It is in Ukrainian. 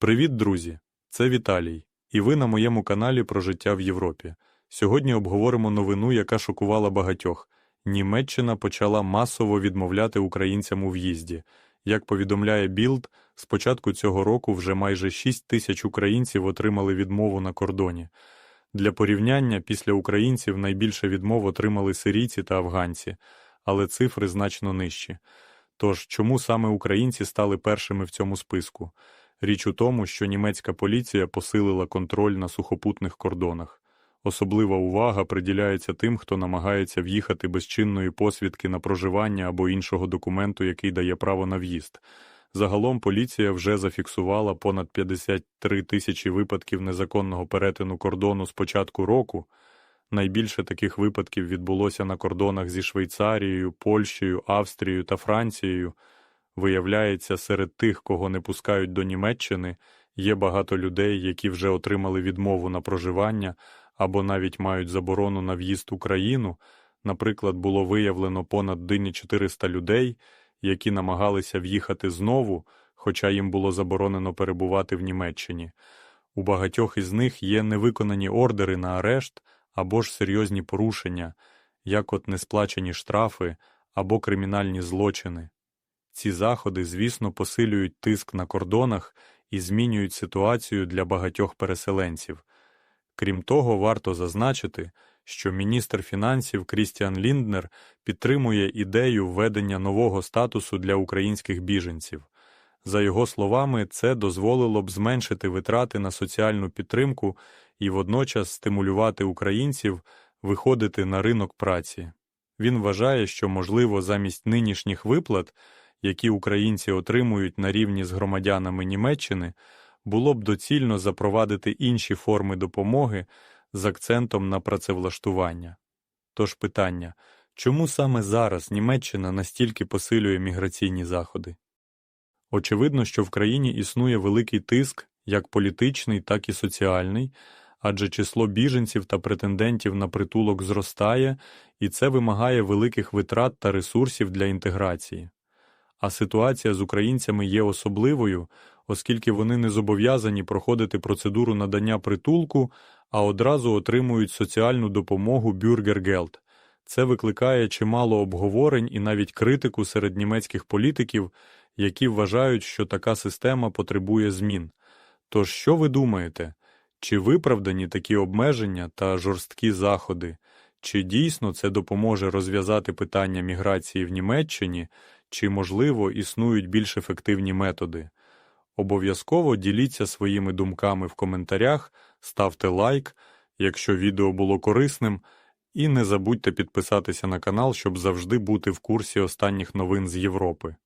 Привіт, друзі! Це Віталій, і ви на моєму каналі про життя в Європі. Сьогодні обговоримо новину, яка шокувала багатьох. Німеччина почала масово відмовляти українцям у в'їзді. Як повідомляє Білд, з початку цього року вже майже 6 тисяч українців отримали відмову на кордоні. Для порівняння, після українців найбільше відмов отримали сирійці та афганці, але цифри значно нижчі. Тож, чому саме українці стали першими в цьому списку? Річ у тому, що німецька поліція посилила контроль на сухопутних кордонах. Особлива увага приділяється тим, хто намагається в'їхати без чинної посвідки на проживання або іншого документу, який дає право на в'їзд. Загалом поліція вже зафіксувала понад 53 тисячі випадків незаконного перетину кордону з початку року. Найбільше таких випадків відбулося на кордонах зі Швейцарією, Польщею, Австрією та Францією. Виявляється, серед тих, кого не пускають до Німеччини, є багато людей, які вже отримали відмову на проживання або навіть мають заборону на в'їзд в Україну. Наприклад, було виявлено понад дині 400 людей, які намагалися в'їхати знову, хоча їм було заборонено перебувати в Німеччині. У багатьох із них є невиконані ордери на арешт або ж серйозні порушення, як от несплачені штрафи або кримінальні злочини. Ці заходи, звісно, посилюють тиск на кордонах і змінюють ситуацію для багатьох переселенців. Крім того, варто зазначити, що міністр фінансів Крістіан Лінднер підтримує ідею введення нового статусу для українських біженців. За його словами, це дозволило б зменшити витрати на соціальну підтримку і водночас стимулювати українців виходити на ринок праці. Він вважає, що, можливо, замість нинішніх виплат, які українці отримують на рівні з громадянами Німеччини, було б доцільно запровадити інші форми допомоги з акцентом на працевлаштування. Тож питання чому саме зараз Німеччина настільки посилює міграційні заходи? Очевидно, що в країні існує великий тиск, як політичний, так і соціальний, адже число біженців та претендентів на притулок зростає, і це вимагає великих витрат та ресурсів для інтеграції. А ситуація з українцями є особливою, оскільки вони не зобов'язані проходити процедуру надання притулку, а одразу отримують соціальну допомогу Бюргергелд. Це викликає чимало обговорень і навіть критику серед німецьких політиків, які вважають, що така система потребує змін. Тож, що ви думаєте? Чи виправдані такі обмеження та жорсткі заходи? Чи дійсно це допоможе розв'язати питання міграції в Німеччині, чи, можливо, існують більш ефективні методи? Обов'язково діліться своїми думками в коментарях, ставте лайк, якщо відео було корисним, і не забудьте підписатися на канал, щоб завжди бути в курсі останніх новин з Європи.